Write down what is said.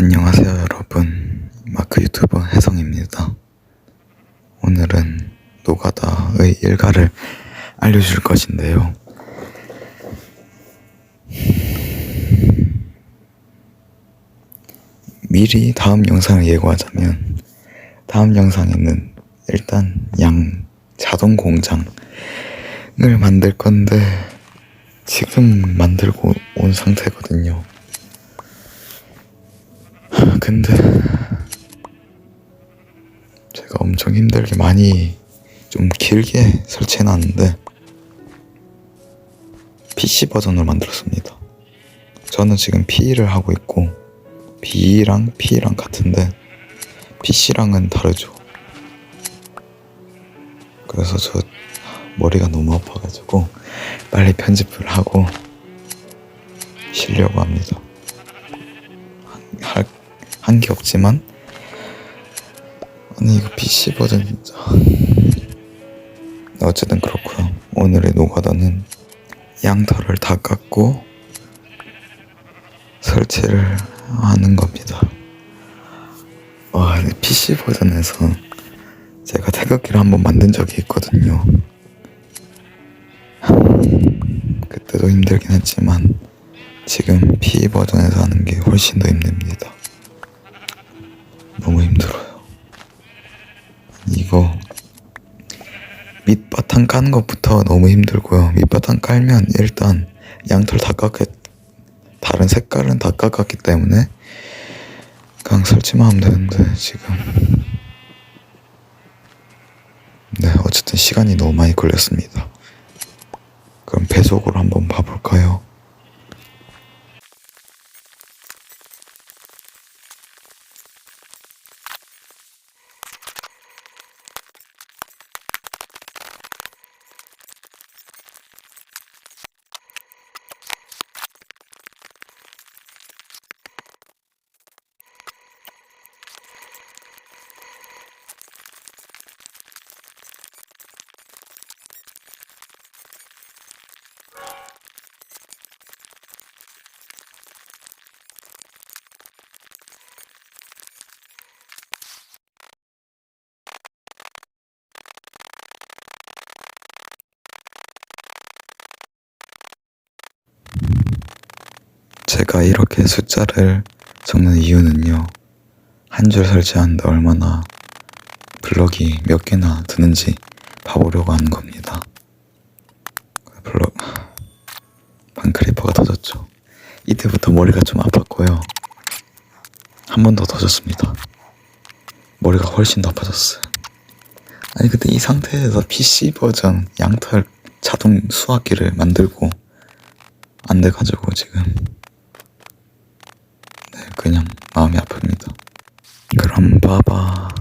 안녕하세요 여러분. 마크 유튜버 혜성입니다. 오늘은 노가다의 일가를 알려줄 것인데요. 미리 다음 영상을 예고하자면 다음 영상에는 일단 양 자동 공장을 만들 건데 지금 만들고 온 상태거든요 근데 제가 엄청 힘들게 많이 좀 길게 설치해 놨는데 PC 버전으로 만들었습니다. 저는 지금 P를 하고 있고 B랑 P랑 같은데 PC랑은 다르죠. 그래서 저 머리가 너무 아파가지고 빨리 편집을 하고 쉬려고 합니다. 할한게 없지만. 아니 이거 PC 버전 진짜. 어쨌든 그렇고요. 오늘의 노가다는 양털을 다 깎고 설치를 하는 겁니다. 와 PC 버전에서 제가 태극기를 한번 만든 적이 있거든요. 그때도 힘들긴 했지만 지금 P 버전에서 하는 게 훨씬 더 힘듭니다 너무 힘들어요. 이거 밑바탕 까는 것부터 너무 힘들고요. 밑바탕 깔면 일단 양털 다 깎았, 다른 색깔은 다 깎았기 때문에 그냥 설치만 하면 되는데 지금 네 어쨌든 시간이 너무 많이 걸렸습니다. 그럼 배속으로 한번 봐볼까요? 제가 이렇게 숫자를 적는 이유는요. 한 줄 설치하는데 얼마나 블럭이 몇 개나 드는지 봐보려고 하는 겁니다. 블럭 반크리퍼가 터졌죠. 이때부터 머리가 좀 아팠고요. 한 번 더 터졌습니다. 머리가 훨씬 더 아파졌어요. 아니 근데 이 상태에서 PC 버전 양털 자동 수화기를 만들고 안 돼가지고 지금 네, 그냥 마음이 아픕니다. 그럼 봐봐.